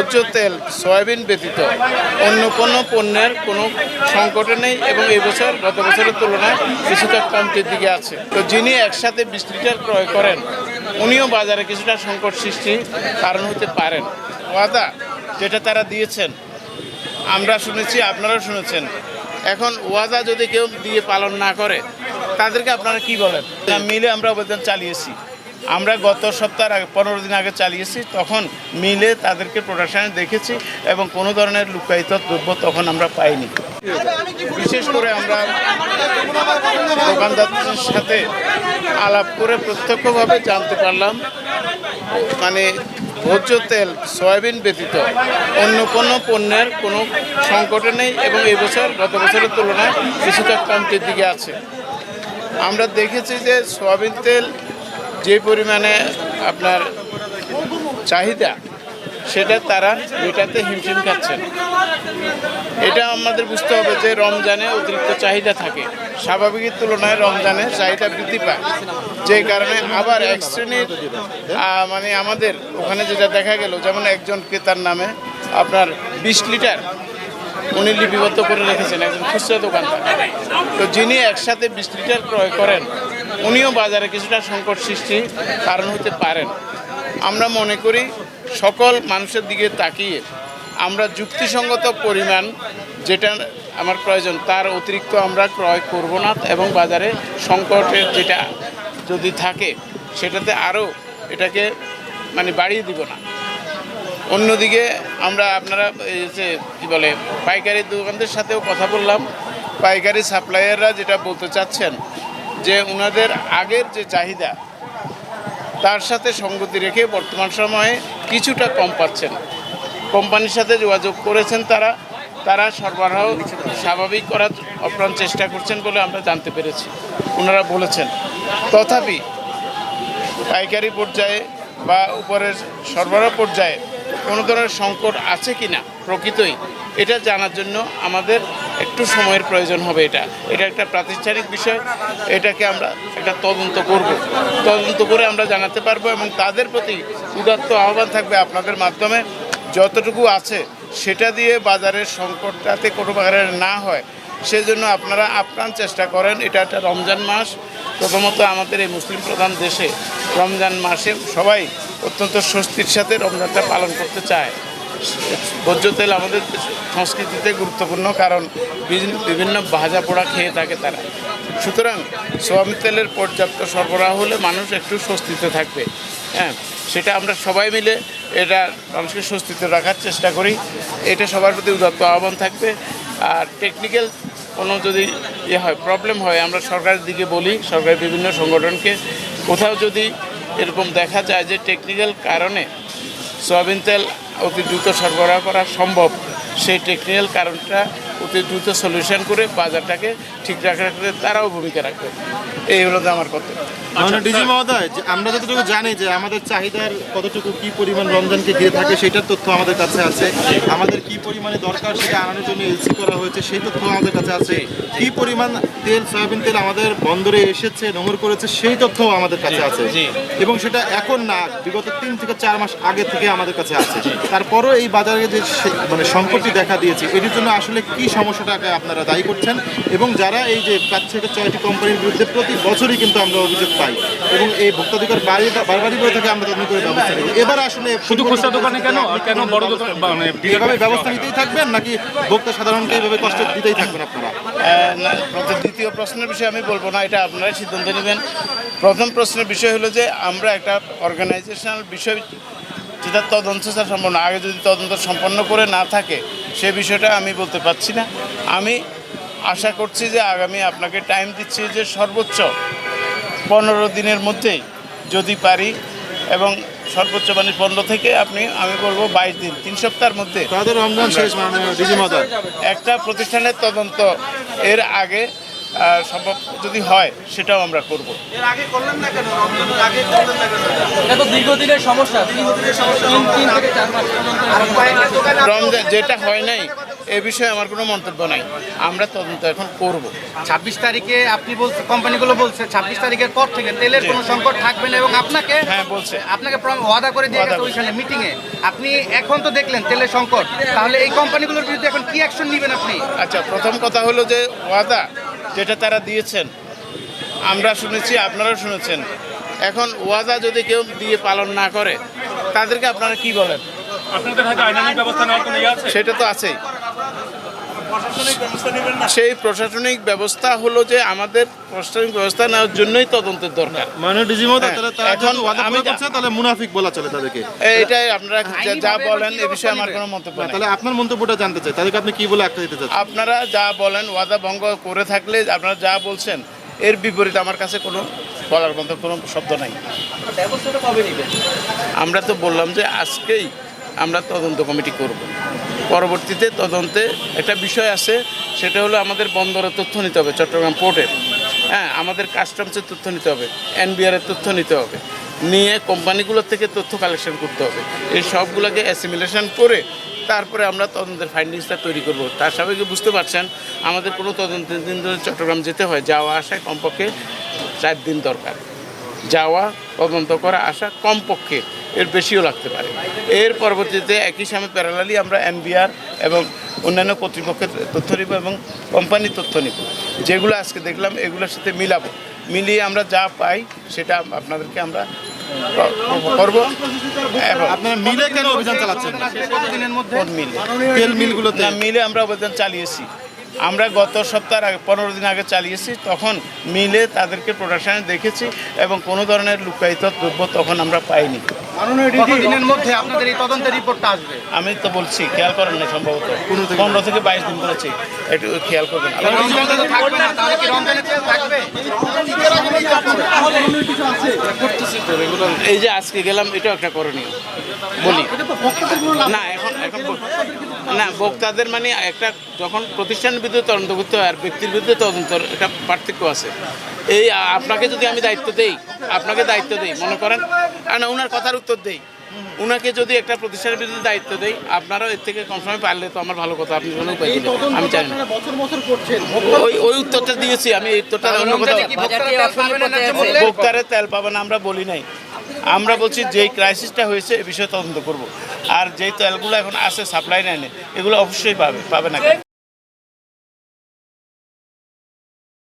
ভোজ্য তেল, সয়াবিন ব্যতীত অন্য কোনো পণ্যের কোনো সংকটে নেই এবং এবছর গত বছরের তুলনায় কিছুটা কমতির দিকে আছে। তো যিনি একসাথে বিশ লিটার ক্রয় করেন, উনিও বাজারে কিছুটা সংকট সৃষ্টি কারণ হতে পারেন। ওয়াদা যেটা তারা দিয়েছেন, আমরা শুনেছি, আপনারাও শুনেছেন। এখন ওয়াদা যদি কেউ দিয়ে পালন না করে, তাদেরকে আপনারা কি বলেন? মিলে আমরা অবদান চালিয়েছি। আমরা গত সপ্তাহের আগে, পনেরো দিন আগে চালিয়েছি, তখন মিলে তাদেরকে প্রোডাকশানে দেখেছি এবং কোনো ধরনের লুকায়িত দ্রব্য তখন আমরা পাইনি। বিশেষ করে আমরা দোকানদারদের সাথে আলাপ করে প্রত্যক্ষভাবে জানতে পারলাম মানে ভোজ্য তেল, সয়াবিন ব্যতীত অন্য কোনো পণ্যের কোনো সংকটে নেই এবং এই বছর, গত বছরের তুলনায় কিছুটা কমতির দিকে আছে। আমরা দেখেছি যে সয়াবিন তেল যে পরিমাণে আপনার চাহিদা, সেটা তারা মেটাতে হিমশিম খাচ্ছেন এটা আমাদের বুঝতে হবে যে রমজানে অতিরিক্ত চাহিদা থাকে। স্বাভাবিকের তুলনায় রমজানে চাহিদা বৃদ্ধি পায়। যে কারণে আবার এক শ্রেণির মানে আমাদের ওখানে যেটা দেখা গেল, যেমন একজন ক্রেতার নামে আপনার বিশ লিটার উনি লিপিবদ্ধ করে রেখেছেন, একজন খুচরা দোকানদার। তো যিনি একসাথে বিশ লিটার ক্রয় করেন উনিও বাজারে কিছুটা সংকট সৃষ্টি কারণ হতে পারেন। আমরা মনে করি সকল মানুষের দিকে তাকিয়ে আমরা যুক্তিসঙ্গত পরিমাণ যেটা আমার প্রয়োজন, তার অতিরিক্ত আমরা ক্রয় করব না এবং বাজারে সংকটের যেটা যদি থাকে সেটাতে আরও এটাকে মানে বাড়িয়ে দিব না। অন্যদিকে আমরা আপনারা এই যে কী বলে, পাইকারি দোকানদের সাথেও কথা বললাম। পাইকারি সাপ্লায়াররা যেটা বলতে চাচ্ছেন যে ওনাদের আগের যে চাহিদা, তার সাথে সঙ্গতি রেখে বর্তমান সময়ে কিছুটা কম পাচ্ছেন। কোম্পানির সাথে যোগাযোগ করেছেন তারা তারা সরবরাহ স্বাভাবিক করার অপ্রাণ চেষ্টা করছেন বলে আমরা জানতে পেরেছি। ওনারা বলেছেন, তথাপি পাইকারি পর্যায়ে বা উপরের সরবরাহ পর্যায়ে কোনো ধরনের সংকট আছে কি না প্রকৃতই এটা জানার জন্য আমাদের একটু সময়ের প্রয়োজন হবে এটা। এটা একটা প্রাতিষ্ঠানিক বিষয়, এটাকে আমরা একটা তদন্ত করব। তদন্ত করে আমরা জানাতে পারব এবং তাদের প্রতি উদাত্ত আহ্বান থাকবে আপনাদের মাধ্যমে। যতটুকু আছে, সেটা দিয়ে বাজারের সংকটটাতে কোনো প্রকারের না হয়। সেজন্য আপনারা আপ্রাণ চেষ্টা করেন, এটা একটা রমজান মাস। প্রথমত আমাদের এই মুসলিম প্রধান দেশে রমজান মাসে সবাই অত্যন্ত স্বস্তির সাথে রমজানটা পালন করতে চায়। ভোজ্য তেল আমাদের সংস্কৃতিতে গুরুত্বপূর্ণ কারণ বিভিন- বিভিন্ন ভাজা পোড়া খেয়ে থাকে তারা। সুতরাং সোয়াবিন তেলের পর্যাপ্ত সরবরাহ হলে মানুষ একটু স্বস্তিতে থাকবে। হ্যাঁ সেটা আমরা সবাই মিলে এটা মানুষকে স্বস্তিতে রাখার চেষ্টা করি। এটা সবার প্রতি উদাত্ত আহ্বান থাকবে। আর টেকনিক্যাল কোনো যদি ইয়ে হয় প্রবলেম হয়, আমরা সরকারের দিকে বলি, সরকারের বিভিন্ন সংগঠনকে। কোথাও যদি এরকম দেখা যায় যে টেকনিক্যাল কারণে সয়াবিন তেল অতি দ্রুত সরবরাহ করা সম্ভব। সেই টেকনিক্যাল কারণটা অতি দ্রুত সলিউশন করে বাজারটাকে ঠিক ক্ষেত্রে তারাও ভূমিকা রাখবে। এই হলো আমার কথা। মানে ডিজি মহোদয় আমরা যতটুকু জানি যে আমাদের চাহিদার কতটুকু কি পরিমাণ রমজানকে দিয়ে থাকে সেটার তথ্য আমাদের কাছে আছে। আমাদের কি পরিমাণে দরকার সেটা আনানোর জন্য এলসি করা হয়েছে সেই তথ্য আমাদের কাছে আছে। কি পরিমাণ তেল সয়াবিন তেল আমাদের বন্দরে এসেছে নোংর করেছে সেই তথ্যও আমাদের কাছে আছে। এবং সেটা এখন না বিগত তিন থেকে চার মাস আগে থেকে আমাদের কাছে আছে। তারপরও এই বাজারে যে মানে সংকটটি দেখা দিয়েছে এটির জন্য আসলে কি সমস্যাটাকে আপনারা দায়ী করছেন এবং যারা এই যে পাঁচ থেকে ছয়টি কোম্পানির বিরুদ্ধে প্রতি বছরই কিন্তু আমরা অভিযোগ পাই এবং এই ভোক্তাধিকার বাড়ি বারবারই করে থাকে আমরা তদন্ত করে ব্যবস্থা নিই। এবার আসলে শুধু খুচরা দোকানে কেন? কেন বড় দোকান মানে এভাবে ব্যবস্থা নিতেই থাকবেন নাকি ভোক্তা সাধারণকে এইভাবে কষ্ট দিতেই থাকবেন আপনারা? প্রথম দ্বিতীয় প্রশ্নের বিষয়ে আমি বলব না এটা আপনারাই সিদ্ধান্ত নেবেন। প্রথম প্রশ্নের বিষয় হলো যে আমরা একটা অর্গানাইজেশনাল বিষয় যেটা তদন্ত সম্পন্ন আগে যদি তদন্ত সম্পন্ন করে না থাকে সে বিষয়টা আমি বলতে পারছি না। আমি আশা করছি যে আগামী আপনাকে টাইম দিচ্ছি যে সর্বোচ্চ পনেরো দিনের মধ্যেই যদি পারি এবং সর্বোচ্চ মানে পনেরো থেকে আপনি আমি বলব বাইশ দিন তিন সপ্তাহের মধ্যে। মানে একটা প্রতিষ্ঠানের তদন্ত এর আগে সম্ভব যদি হয় সেটাও আমরা করব। এটা তো দীর্ঘদিনের সমস্যা। দীর্ঘদিনের সমস্যা। তিন তিন থেকে চার মাস পর্যন্ত রমজান যেটা হয় নাই এ বিষয়ে আমার কোনো মন্তব্য নাই। আমরা তদন্ত এখন করব। ছাব্বিশ তারিখে আপনি বলছেন কোম্পানিগুলো বলছে ছাব্বিশ তারিখের পর থেকে তেলের কোনো সংকট থাকবে না এবং আপনাকে হ্যাঁ, বলছে। আপনাকে ওয়াদা করে দিয়ে ওয়াদা গেছে করছে। ওইখানে মিটিং আপনি এখন তো দেখলেন তেলের সংকট। তাহলে এই কোম্পানিগুলোর বিরুদ্ধে এখন কি অ্যাকশন নেবেন আপনি? আচ্ছা প্রথম কথা হলো যে ওয়াদা যেটা তারা দিয়েছেন আমরা শুনেছি আপনারাও শুনেছেন। এখন ওয়াজা যদি কেউ দিয়ে পালন না করে তাদেরকে আপনারা কি বলেন? ইয়ে সেটা তো আছেই। সেই প্রশাসনিক ব্যবস্থা হলো যে আমাদের প্রশাসনিক ব্যবস্থা নেওয়ার জন্যই তদন্তের দরকার। মানে হ্যাঁ, তাহলে এখন আমি তাহলে মুনাফিক বলা চলে তাদেরকে। এটাই আপনারা যা- বলেন এ বিষয়ে আমার কোনো মন্তব্য তাহলে আপনার মন্তব্যটা জানতে চাই। তাদেরকে আপনি কি বলে আখ্যা দিতে চাচ্ছেন? আপনারা যা বলেন ওয়াদা ভঙ্গ করে থাকলে আপনারা যা বলছেন এর বিপরীতে আমার কাছে কোনো বলার মতো কোনো শব্দ নাই। আমরা তো বললাম যে আজকেই আমরা তদন্ত কমিটি করব। পরবর্তীতে তদন্তে একটা বিষয় আছে, সেটা হলো আমাদের বন্দরের তথ্য নিতে হবে, চট্টগ্রাম পোর্টের হ্যাঁ আমাদের কাস্টমসের তথ্য নিতে হবে এনবিআরের তথ্য নিতে হবে। নিয়ে কোম্পানিগুলোর থেকে তথ্য কালেকশন করতে হবে। এই সবগুলোকে অ্যাসিমিলেশন করে তারপরে আমরা তদন্তের ফাইন্ডিংসটা তৈরি করব। তার সবাইকে বুঝতে পারছেন, আমাদের কোনো তদন্তের দিন ধরে চট্টগ্রাম যেতে হয়, যাওয়া আসায় কমপক্ষে চার দিন দরকার। যাওয়া তদন্ত করা আসা কমপক্ষে এর বেশিও লাগতে পারে। এর পরবর্তীতে একই সামে প্যারালালি আমরা এনবিআর এবং অন্যান্য কর্তৃপক্ষের তথ্য নিব এবং কোম্পানির তথ্য নিব। যেগুলো আজকে দেখলাম এগুলোর সাথে মিলাবো। মিলিয়ে আমরা যা পাই সেটা আপনাদেরকে আমরা করব। এবং আপনারা মিলে কেন অভিযান চালাচ্ছেন? মিলে আমরা অভিযান চালিয়েছি। আমরা গত সপ্তাহের আগে, পনেরো দিন আগে চালিয়েছি, তখন মিলে তাদেরকে প্রোডাকশানে দেখেছি এবং কোনো ধরনের লুকায়িত দ্রব্য তখন আমরা পাইনি। দিনের মধ্যে আপনাদের এই তদন্তের রিপোর্টটা আসবে? আমি তো বলছি খেয়াল করেন না সম্ভবত। পনেরো থেকে বাইশ দিন করেছি একটু খেয়াল করবেন। এই যে আজকে গেলাম এটাও একটা করণীয়। বলি। না এখন এখন না বক্তাদের মানে একটা যখন প্রতিষ্ঠানের বিরুদ্ধে তদন্ত করতে হয় আর ব্যক্তির বিরুদ্ধে তদন্তর একটা পার্থক্য আছে। এই আপনাকে যদি আমি দায়িত্ব দেই আপনাকে দায়িত্ব দেই মনে করেন? আর না ওনার কথার উত্তর দেই। উনাকে যদি একটা প্রতিষ্ঠানের বিরুদ্ধে দায়িত্ব দেই আপনারাও এর থেকে কম সময় পারলে তো আমার ভালো কথা আপনি কোনো উপায় দিলেন। আমি চাই না। ওই ওই উত্তরটা দিয়েছি আমি এই উত্তরটা অন্য না ভোক্তারে তেল? পাবে না আমরা বলি নাই। আমরা বলছি যেই ক্রাইসিসটা হয়েছে এ বিষয়ে তদন্ত করব। আর যেই তেলগুলো এখন আছে সাপ্লাই লাইনে এগুলো অবশ্যই পাবে পাবে না?